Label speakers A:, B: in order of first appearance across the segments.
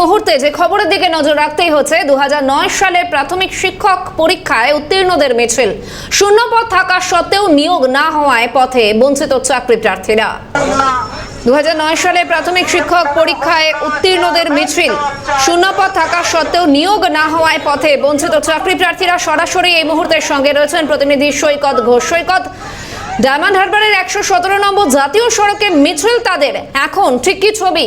A: মুহূর্তে যে খবরের দিকে নজর রাখতেই হচ্ছে দু সালের প্রাথমিক শিক্ষক পরীক্ষায় উত্তীর্ণদের মিছিল। শূন্যপদ থাকা সত্ত্বেও নিয়োগ না হওয়ায় পথে বঞ্চিত চাকরি প্রার্থীরা। দু সালে প্রাথমিক শিক্ষক পরীক্ষায় উত্তীর্ণদের মিছিল। শূন্যপদ থাকা সত্ত্বেও নিয়োগ না হওয়ায় পথে বঞ্চিত চাকরি প্রার্থীরা সরাসরি এই মুহূর্তের সঙ্গে রয়েছেন প্রতিনিধি সৈকত ঘোষ। সৈকত, ডায়মন্ড হারবারের একশো সতেরো নম্বর জাতীয় সড়কে মিছিল তাদের। এখন ঠিক কি ছবি?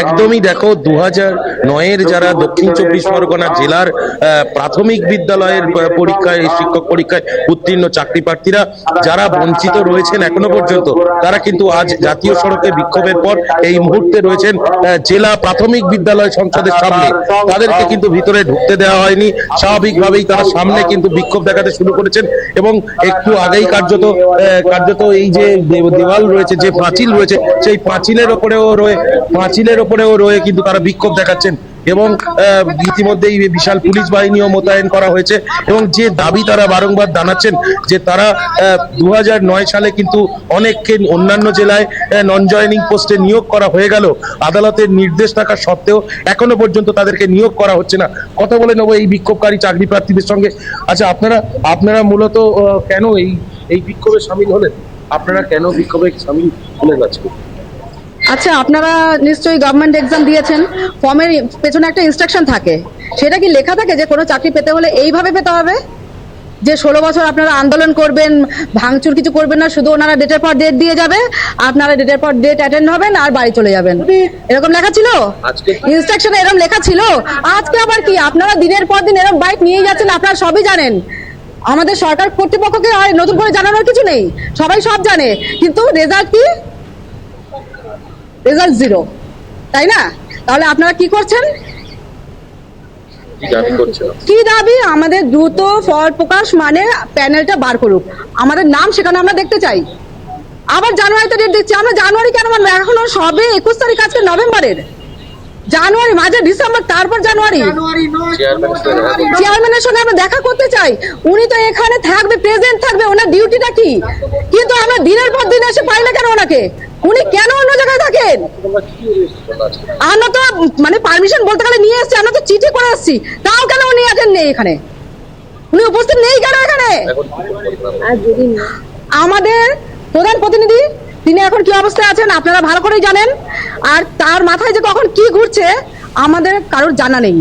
B: একদমই দেখো দু হাজার নয়ের যারা দক্ষিণ চব্বিশ পরগনা জেলার প্রাথমিক বিদ্যালয়ের পরীক্ষায়, শিক্ষক পরীক্ষায় উত্তীর্ণ চাকরি প্রার্থীরা, যারা বঞ্চিত রয়েছেন এখনও পর্যন্ত, তারা কিন্তু আজ জাতীয় সড়কে বিক্ষোভের পর এই মুহূর্তে রয়েছেন জেলা প্রাথমিক বিদ্যালয় সংসদের সামনে। তাদেরকে কিন্তু ভিতরে ঢুকতে দেওয়া হয়নি। স্বাভাবিকভাবেই তারা সামনে কিন্তু বিক্ষোভ দেখাতে শুরু করেছেন এবং একটু আগেই কার্যত কার্যত এই যে দেওয়াল রয়েছে, যে পাঁচিল রয়েছে, সেই পাঁচিলের ওপরেও রয়ে, পাঁচিলের ওপরেও রয়ে কিন্তু তারা বিক্ষোভ দেখাচ্ছেন এবং ইতিমধ্যেই বিশাল পুলিশ বাহিনীও মোতায়েন করা হয়েছে এবং যে দাবি তারা বারংবার জানাচ্ছেন যে তারা দু সালে কিন্তু অনেককে অন্যান্য জেলায় নন জয়নিং পোস্টে নিয়োগ করা হয়ে গেল। আদালতের নির্দেশ থাকা সত্ত্বেও এখনও পর্যন্ত তাদেরকে নিয়োগ করা হচ্ছে না। কথা বলে নেব এই বিক্ষোভকারী চাকরি প্রার্থীদের সঙ্গে। আচ্ছা আপনারা আপনারা মূলত কেন এই এই বিক্ষোভে সামিল হলেন? আপনারা কেন বিক্ষোভে সামিল হলেন আজকে?
C: আচ্ছা আপনারা নিশ্চয়ই গভর্নমেন্ট এক্সাম দিয়েছেন। ফর্মের পেছনে একটা ইনস্ট্রাকশন থাকে। সেটা কি লেখা থাকে যে কোনো চাকরি পেতে হলে এইভাবে পেতে হবে? যে ষোলো বছর আপনারা আন্দোলন করবেন ভাঙচুর কিছু করবেন না শুধু ওনারা ডেটের পর ডেট দিয়ে যাবে আপনারা ডেটের পর ডেট অ্যাটেন্ড হবেন আর বাড়ি চলে যাবেন। এরকম লেখা ছিল? ইনস্ট্রাকশনে এরকম লেখা ছিল? আজকে আবার কি? আপনারা দিনের পর দিন এরকম বাইক নিয়ে যাচ্ছেন আপনারা সবই জানেন। আমাদের সরকার কর্তৃপক্ষকে আর নতুন করে জানানোর কিছু নেই। সবাই সব জানে। কিন্তু রেজাল্ট কি? রেজাল্ট জিরো তাই না? তাহলে আপনারা কি করছেন?
B: কি দাবি
C: আমাদের দ্রুত ফল প্রকাশ মানে প্যানেলটা বার করুক। আমাদের নাম সেখানে আমরা দেখতে চাই। আবার জানুয়ারিতে ডেট দিচ্ছি। আমরা জানুয়ারি কেন মানবো? এখনও সবে একুশ তারিখ আজকে নভেম্বরের। জানুয়ারি মাঝে ডিসেম্বর তারপর জানুয়ারি। চেয়ারম্যানের সঙ্গে আমরা দেখা করতে চাই। উনি তো এখানে থাকবে প্রেজেন্ট থাকবে। ওনার ডিউটিটা কি? কিন্তু আমরা দিনের পর দিন এসে পাই না কেন ওনাকে? উনি কেন অন্য জায়গায় থাকেন? আমরা তো মানে পারমিশন বলতে গেলে নিয়ে এসেছি, আমরা তো চিঠি করে এসেছি। তাও কেন উনি আছেন নেই এখানে? উনি উপস্থিত নেই কেন এখানে? আমাদের প্রধান প্রতিনিধি, তিনি এখন কি অবস্থায় আছেন আপনারা ভালো করেই জানেন। আর তার মাথায় যে কখন কি ঘুরছে, আমাদের কারোর জানা নেই।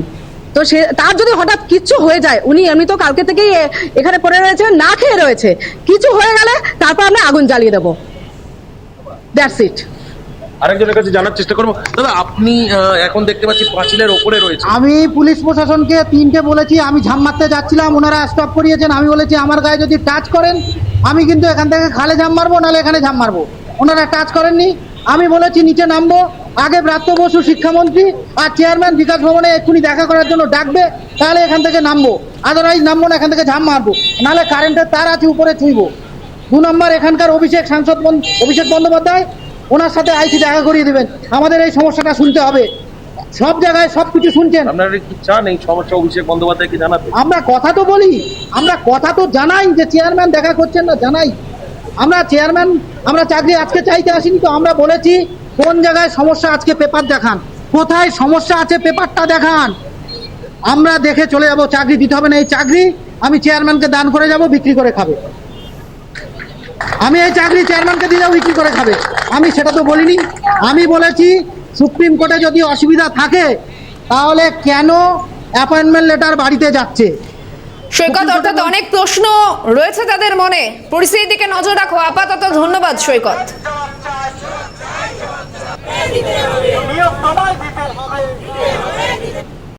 C: তো সে, তার যদি হঠাৎ কিচ্ছু হয়ে যায়, উনি এমনি তো কালকে থেকেই এখানে পড়ে রয়েছে, না খেয়ে রয়েছে। কিছু হয়ে গেলে তারপর আমরা আগুন জ্বালিয়ে দেবো। দ্যাটস ইট
B: আরেকজনের কাছে জানার চেষ্টা করব। দাদা আপনি এখন দেখতে পাচ্ছি পাঁচিলের ওপরে রয়েছে।
D: আমি পুলিশ প্রশাসনকে তিনটে বলেছি আমি ঝাম মারতে যাচ্ছিলাম ওনারা স্টপ করিয়েছেন। আমি বলেছি আমার গায়ে যদি টাচ করেন আমি কিন্তু এখান থেকে খালে ঝাম মারবো নাহলে এখানে ঝাম মারবো। ওনারা টাচ করেননি। আমি বলেছি নিচে নামবো। আগে ব্রাত্য বসু শিক্ষামন্ত্রী আর চেয়ারম্যান বিকাশ ভবনে এক্ষুনি দেখা করার জন্য ডাকবে তাহলে এখান থেকে নামবো। আদারওয়াইজ নামবো না এখান থেকে ঝাম মারবো। নাহলে কারেন্টের তার আছে উপরে ছুঁইবো। দু নম্বর এখানকার অভিষেক সাংসদ অভিষেক বন্দ্যোপাধ্যায় ওনার সাথে আইসি দেখা করিয়ে দেবেন। আমাদের এই সমস্যাটা শুনতে হবে। সব জায়গায় সব কিছু শুনছেন।
B: আপনারা কি চান এই সমস্যা অভিষেক বন্দ্যোপাধ্যায়কে জানাতে?
D: আমরা কথা তো বলি আমরা কথা তো জানাই যে চেয়ারম্যান দেখা করছেন না জানাই। আমরা চেয়ারম্যান আমরা চাকরি আজকে চাইতে আসিনি তো আমরা বলেছি কোন জায়গায় সমস্যা আজকে পেপার দেখান। কোথায় সমস্যা আছে পেপারটা দেখান। আমরা দেখে চলে যাব চাকরি দিতে হবে না এই চাকরি। আমি চেয়ারম্যানকে দান করে যাব বিক্রি করে খাবে। আমি এই চাকরি চেয়ারম্যানকে দিলেও কি করে খাবে? আমি সেটা তো বলিনি। আমি বলেছি সুপ্রিম কোর্টে যদি অসুবিধা থাকে তাহলে কেন অ্যাপয়েন্টমেন্ট লেটার বাড়িতে যাচ্ছে?
A: সৈকত অর্থাৎ অনেক প্রশ্ন রয়েছে তাদের মনে। পরিস্থিতির দিকে নজর রাখো। আপাতত ধন্যবাদ সৈকত।